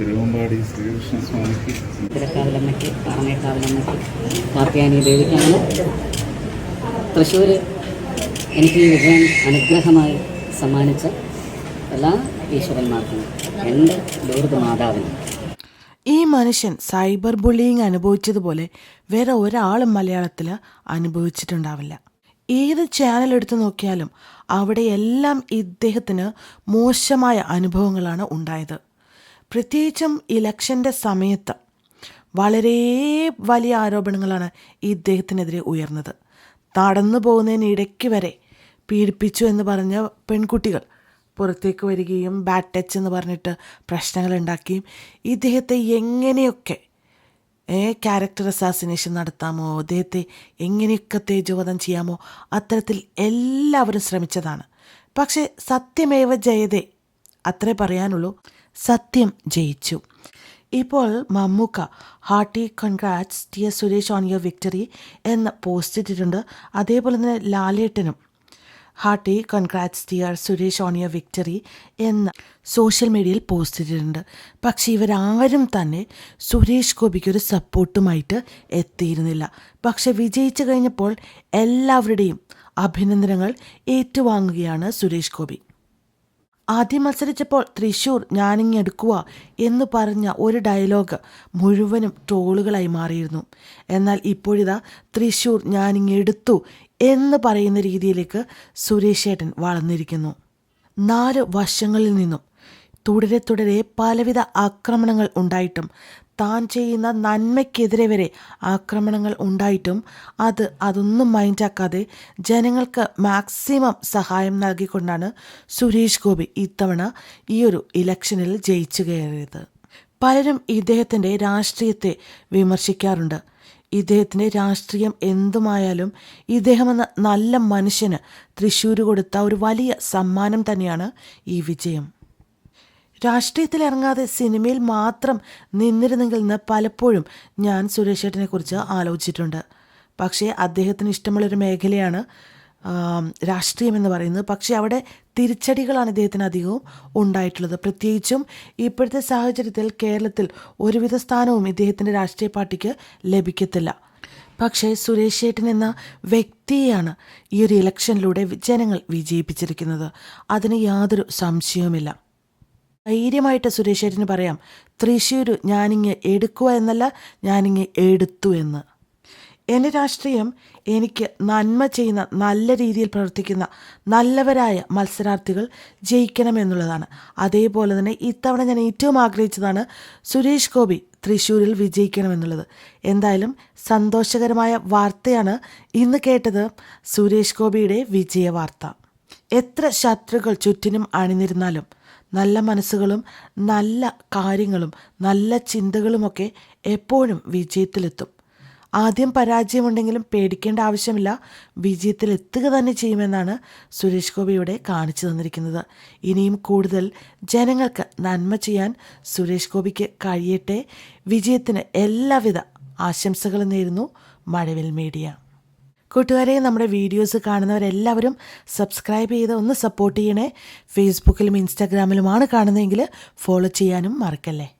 തിരുവമ്പാടി ശ്രീകൃഷ്ണ സ്വാമിക്ക് തിരക്കാവിലമ്മയ്ക്ക് പാറമേക്കാവിലമ്മയ്ക്ക് കാർത്തിയാനി ദേവിക്ക് അങ്ങനെ തൃശ്ശൂർ എനിക്ക് ഈ വിജയം അനുഗ്രഹമായി സമ്മാനിച്ച എല്ലാ ഈശ്വരന്മാർക്കും എന്റെ ലൂർദ് മാതാവിനും. ഈ മനുഷ്യൻ സൈബർ ബുള്ളിയിങ് അനുഭവിച്ചതുപോലെ വേറെ ഒരാളും മലയാളത്തിൽ അനുഭവിച്ചിട്ടുണ്ടാവില്ല. ഏത് ചാനൽ എടുത്തു നോക്കിയാലും അവിടെയെല്ലാം ഇദ്ദേഹത്തിന് മോശമായ അനുഭവങ്ങളാണ് ഉണ്ടായത്. പ്രത്യേകിച്ചും ഇലക്ഷന്റെ സമയത്ത് വളരെ വലിയ ആരോപണങ്ങളാണ് ഈ ഇദ്ദേഹത്തിനെതിരെ ഉയർന്നത്. നടന്നു പോകുന്നതിന് ഇടയ്ക്ക് വരെ പീഡിപ്പിച്ചു എന്ന് പറഞ്ഞ പെൺകുട്ടികൾ പുറത്തേക്ക് വരികയും ബാഡ് ടച്ച് എന്ന് പറഞ്ഞിട്ട് പ്രശ്നങ്ങൾ ഉണ്ടാക്കുകയും ഇദ്ദേഹത്തെ എങ്ങനെയൊക്കെ ക്യാരക്ടർ അസാസിനേഷൻ നടത്താമോ അദ്ദേഹത്തെ എങ്ങനെയൊക്കെ തേജോവധം ചെയ്യാമോ അത്തരത്തിൽ എല്ലാവരും ശ്രമിച്ചതാണ്. പക്ഷേ സത്യമേവ ജയതേ അത്രേ പറയാനുള്ളൂ. സത്യം ജയിച്ചു. ഇപ്പോൾ Mammukka hearty congrats T S Suresh on your victory എന്ന് പോസ്റ്റ് ഇട്ടിട്ടുണ്ട്. അതേപോലെ തന്നെ ലാലേട്ടനും. Hearty congrats dear Suresh on your victory എന്ന് സോഷ്യൽ മീഡിയയിൽ പോസ്റ്റ് ചെയ്തിട്ടുണ്ട് പക്ഷേ ഇവരാരും തന്നെ സുരേഷ് ഗോപിക്ക് ഒരു സപ്പോർട്ടുമായിട്ട് എത്തിയിരുന്നില്ല. പക്ഷെ വിജയിച്ചു കഴിഞ്ഞപ്പോൾ എല്ലാവരുടെയും അഭിനന്ദനങ്ങൾ ഏറ്റുവാങ്ങുകയാണ് സുരേഷ് ഗോപി. ആദ്യം മത്സരിച്ചപ്പോൾ തൃശൂർ ഞാനിങ്ങി എടുക്കുക എന്ന് പറഞ്ഞ ഒരു ഡയലോഗ് മുഴുവനും ട്രോളുകളായി മാറിയിരുന്നു. എന്നാൽ ഇപ്പോഴിതാ തൃശൂർ ഞാനിങ്ങി എടുത്തു എന്ന് പറയുന്ന രീതിയിലേക്ക് സുരേഷ് ഏട്ടൻ വളർന്നിരിക്കുന്നു. നാല് വശങ്ങളിൽ നിന്നും തുടരെ തുടരെ പലവിധ ആക്രമണങ്ങൾ ഉണ്ടായിട്ടും താൻ ചെയ്യുന്ന നന്മയ്ക്കെതിരെ വരെ ആക്രമണങ്ങൾ ഉണ്ടായിട്ടും അത് അതൊന്നും മൈൻഡാക്കാതെ ജനങ്ങൾക്ക് മാക്സിമം സഹായം നൽകിക്കൊണ്ടാണ് സുരേഷ് ഗോപി ഇത്തവണ ഈ ഒരു ഇലക്ഷനിൽ ജയിച്ചു കയറിയത്. പലരും ഇദ്ദേഹത്തിന്റെ രാഷ്ട്രീയത്തെ വിമർശിക്കാറുണ്ട്. ഇദ്ദേഹത്തിന്റെ രാഷ്ട്രീയം എന്തുമായാലും ഇദ്ദേഹമെന്ന നല്ല മനുഷ്യന് തൃശ്ശൂർ കൊടുത്ത ഒരു വലിയ സമ്മാനം തന്നെയാണ് ഈ വിജയം. രാഷ്ട്രീയത്തിൽ ഇറങ്ങാതെ സിനിമയിൽ മാത്രം നിന്നിരുന്നെങ്കിൽ എന്ന് പലപ്പോഴും ഞാൻ സുരേഷ് ഏട്ടനെ കുറിച്ച് ആലോചിച്ചിട്ടുണ്ട്. പക്ഷേ അദ്ദേഹത്തിന് ഇഷ്ടമുള്ളൊരു മേഖലയാണ് രാഷ്ട്രീയം എന്ന് പറയുന്നത്. പക്ഷേ അവിടെ തിരിച്ചടികളാണ് ഇദ്ദേഹത്തിന് അധികവും ഉണ്ടായിട്ടുള്ളത്. പ്രത്യേകിച്ചും ഇപ്പോഴത്തെ സാഹചര്യത്തിൽ കേരളത്തിൽ ഒരുവിധ സ്ഥാനവും ഇദ്ദേഹത്തിന്റെ രാഷ്ട്രീയ പാർട്ടിക്ക് ലഭിക്കത്തില്ല. പക്ഷേ സുരേഷ് ഏട്ടൻ എന്ന വ്യക്തിയെയാണ് ഈ ഒരു ഇലക്ഷനിലൂടെ ജനങ്ങൾ വിജയിപ്പിച്ചിരിക്കുന്നത്. അതിന് യാതൊരു സംശയവുമില്ല. ധൈര്യമായിട്ട് സുരേഷ് ഏട്ടന് പറയാം തൃശ്ശൂർ ഞാനിങ്ങ് എടുക്കുക എന്നല്ല ഞാനിങ്ങ് എടുത്തു എന്ന്. എന്റെ രാഷ്ട്രീയം എനിക്ക് നന്മ ചെയ്യുന്ന നല്ല രീതിയിൽ പ്രവർത്തിക്കുന്ന നല്ലവരായ മത്സരാർത്ഥികൾ ജയിക്കണമെന്നുള്ളതാണ് അതേപോലെ തന്നെ ഇത്തവണ ഞാൻ ഏറ്റവും ആഗ്രഹിച്ചതാണ് സുരേഷ് ഗോപി തൃശ്ശൂരിൽ വിജയിക്കണമെന്നുള്ളത് എന്തായാലും സന്തോഷകരമായ വാർത്തയാണ് ഇന്ന് കേട്ടത് സുരേഷ് ഗോപിയുടെ വിജയ വാർത്ത എത്ര ശത്രുക്കൾ ചുറ്റിനും അണിനിരുന്നാലും നല്ല മനസ്സുകളും നല്ല കാര്യങ്ങളും നല്ല ചിന്തകളുമൊക്കെ എപ്പോഴും വിജയത്തിലെത്തും. ആദ്യം പരാജയമുണ്ടെങ്കിലും പേടിക്കേണ്ട ആവശ്യമില്ല. വിജയത്തിലെത്തുക തന്നെ ചെയ്യുമെന്നാണ് സുരേഷ് ഗോപിയുടെ കാണിച്ചു തന്നിരിക്കുന്നത്. ഇനിയും കൂടുതൽ ജനങ്ങൾക്ക് നന്മ ചെയ്യാൻ സുരേഷ് ഗോപിക്ക് കഴിയട്ടെ. വിജയത്തിന് എല്ലാവിധ ആശംസകളും നേരുന്നു മഴവിൽ മീഡിയ. കൂട്ടുകാരെ നമ്മുടെ വീഡിയോസ് കാണുന്നവരെല്ലാവരും സബ്സ്ക്രൈബ് ചെയ്ത് ഒന്ന് സപ്പോർട്ട് ചെയ്യണേ. ഫേസ്ബുക്കിലും ഇൻസ്റ്റാഗ്രാമിലുമാണ് കാണുന്നതെങ്കിൽ ഫോളോ ചെയ്യാനും മറക്കല്ലേ.